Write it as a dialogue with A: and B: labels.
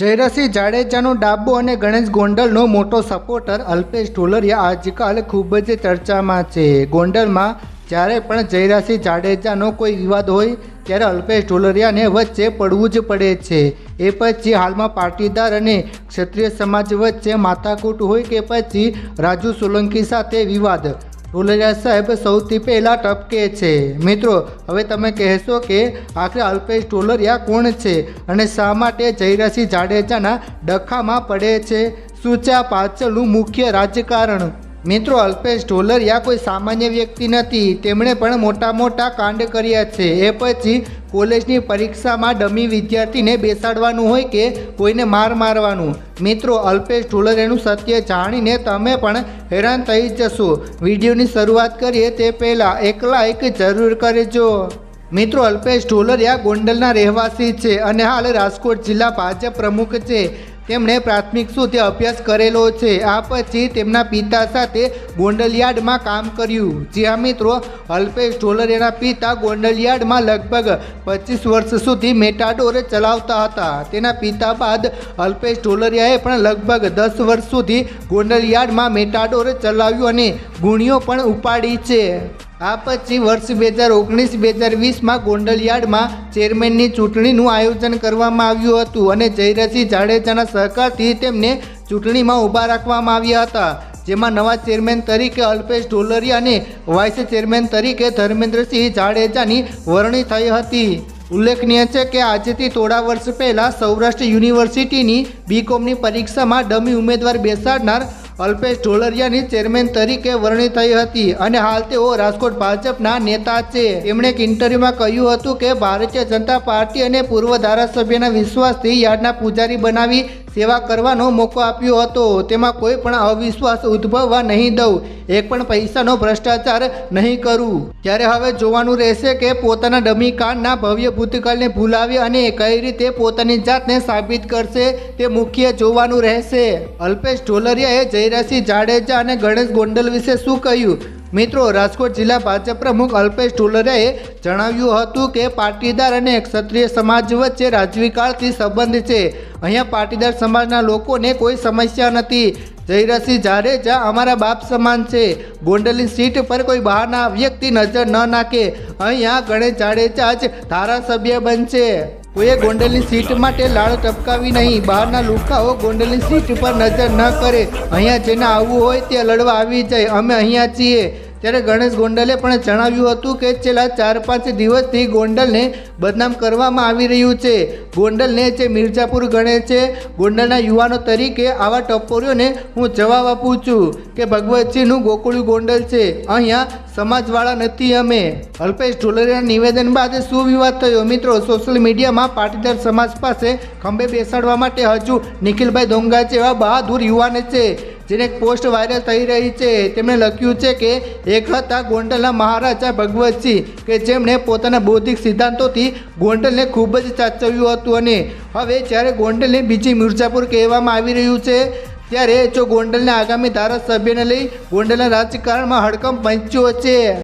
A: જયરાસિંહ જાડેજાનો ડાબો અને ગણેશ ગોંડલનો મોટો સપોર્ટર અલ્પેશ ઢોલરિયા આજકાલ ખૂબ જ ચર્ચામાં છે. ગોંડલમાં જ્યારે પણ જયરાસિંહ જાડેજાનો કોઈ વિવાદ હોય, ત્યારે અલ્પેશ ઢોલરિયાને વચ્ચે પડવું જ પડે છે. એ પછી હાલમાં પાટીદાર અને ક્ષત્રિય સમાજ વચ્ચે માથાકૂટ હોય કે પછી રાજુ સોલંકી સાથે વિવાદ. ઢોલરિયા સાહેબ સૌથી પહેલાં ટપકે છે. મિત્રો, હવે તમે કહેશો કે આખરે અલ્પેશ ઢોલરિયા કોણ છે અને શા માટે જયરાસિંહ જાડેજાના ડખામાં પડે છે? શું છે પાછળનું મુખ્ય રાજકારણ? મિત્રો, અલ્પેશ ઢોલરિયા કોઈ સામાન્ય વ્યક્તિ નથી. તેમણે પણ મોટા મોટા કાંડ કર્યા છે. એ પછી કોલેજની પરીક્ષામાં ડમી વિદ્યાર્થીને બેસાડવાનું હોય કે કોઈને માર મારવાનું? મિત્રો, અલ્પેશ ઢોલર એનું સત્ય જાણીને તમે પણ હેરાન થઈ જશો. વિડીયોની શરૂઆત કરીએ તે પહેલાં એક લાઈક જરૂર કરજો. મિત્રો, અલ્પેશ ઢોલરિયા ગોંડલના રહેવાસી છે અને હાલ રાજકોટ જિલ્લા ભાજપ પ્રમુખ છે. તેમણે પ્રાથમિક સુધી અભ્યાસ કરેલો છે. આ પછી તેમના પિતા સાથે ગોંડલયાર્ડમાં કામ કર્યું. જ્યાં મિત્રો અલ્પેશ ઢોલરિયાના પિતા ગોંડલયાર્ડમાં લગભગ પચીસ વર્ષ સુધી મેટાડોર ચલાવતા હતા. તેના પિતા બાદ અલ્પેશ ઢોલરિયાએ પણ લગભગ દસ વર્ષ સુધી ગોંડલયાર્ડમાં મેટાડોર ચલાવ્યું અને ગુણીઓ પણ ઉપાડી છે. આ પછી વર્ષ બે હજાર ઓગણીસ બે હજાર વીસમાં ગોંડલયાર્ડમાં ચેરમેનની ચૂંટણીનું આયોજન કરવામાં આવ્યું હતું અને જયરસિંહ જાડેજાના સહકારથી તેમને ચૂંટણીમાં ઊભા રાખવામાં આવ્યા હતા. જેમાં નવા ચેરમેન તરીકે અલ્પેશ ઢોલરિયા અને વાઇસ ચેરમેન તરીકે ધર્મેન્દ્રસિંહ જાડેજાની વરણી થઈ હતી. ઉલ્લેખનીય છે કે આજથી થોડા વર્ષ પહેલાં સૌરાષ્ટ્ર યુનિવર્સિટીની બીકોમની પરીક્ષામાં ડમી ઉમેદવાર બેસાડનાર અલ્પેશ ઢોલરિયાની ચેરમેન તરીકે વરણી થઈ હતી અને હાલ તેઓ રાજકોટ ભાજપના નેતા છે. એમણે એક ઇન્ટરવ્યુમાં કહ્યું હતું કે, ભારતીય જનતા પાર્ટી અને પૂર્વ ધારાસભ્યના વિશ્વાસથી યાર્ડના પૂજારી બનાવી સેવા કરવાનો મોકો આપ્યો હતો. તેમાં કોઈ પણ અવિશ્વાસ ઉદ્ભવવા નહીં દઉં. એક પણ પૈસાનો ભ્રષ્ટાચાર નહીં કરું. ત્યારે હવે જોવાનું રહેશે કે પોતાના ડમી કાંડના ભવ્ય ભૂતકાળને ભૂલાવી અને કઈ રીતે પોતાની જાતને સાબિત કરશે તે મુખ્ય જોવાનું રહેશે. અલ્પેશ ઢોલરિયાએ જયરાસિંહ જાડેજા અને ગણેશ ગોંડલ વિશે શું કહ્યું? મિત્રો, રાજકોટ જિલ્લા ભાજપ પ્રમુખ અલ્પેશ ઢોલરિયાએ જણાવ્યું હતું કે પાટીદાર અને ક્ષત્રિય સમાજ વચ્ચે રાજવી કાળથી સંબંધ છે. અહીંયા પાટીદાર સમાજના લોકોને કોઈ સમસ્યા નથી. જયરસિંહ જાડેજા અમારા બાપ સમાન છે. ગોંડલની સીટ પર કોઈ બહારના વ્યક્તિ નજર ન નાખે. અહીંયા ગણેશ જાડેજા જ ધારાસભ્ય બનશે. કોઈએ ગોંડલની સીટ માટે લાળ ટપકાવી નહીં. બહારના લુકાઓ ગોંડલની સીટ પર નજર ન કરે. અહીંયા જેને આવવું હોય તે લડવા આવી જાય. અમે અહીંયા છીએ. ત્યારે ગણેશ ગોંડલે પણ જણાવ્યું હતું કે છેલ્લા ચાર પાંચ દિવસથી ગોંડલને બદનામ કરવામાં આવી રહ્યું છે. ગોંડલને જે મિર્જાપુર ગણે છે. ગોંડલના યુવાનો તરીકે આવા ટપોરીઓને હું જવાબ આપું છું કે ભગવતસિંહનું ગોકુળ્યું ગોંડલ છે. અહીંયા સમાજવાળા નથી અમે. અલ્પેશ ઢોલરિયાના નિવેદન બાદ શું વિવાદ થયો? મિત્રો સોશિયલ મીડિયામાં પાટીદાર સમાજ પાસે ખંભે બેસાડવા માટે હજુ નિખિલભાઈ દોંગા જેવા બહાદુર યુવાને છે. જેને એક પોસ્ટ વાયરલ થઈ રહી છે, તેમણે લખ્યું છે કે એક હતા ગોંડલના મહારાજા ભગવતસિંહ, કે જેમણે પોતાના બૌદ્ધિક સિદ્ધાંતોથી ગોંડલને ખૂબ જ ચાચવ્યું હતું અને હવે જ્યારે ગોંડલને બીજી મિર્ઝાપુર કહેવામાં આવી રહ્યું છે, ત્યારે જો ગોંડલના આગામી ધારાસભ્યને લઈ ગોંડલના રાજકારણમાં હડકંપ પહોંચ્યો છે.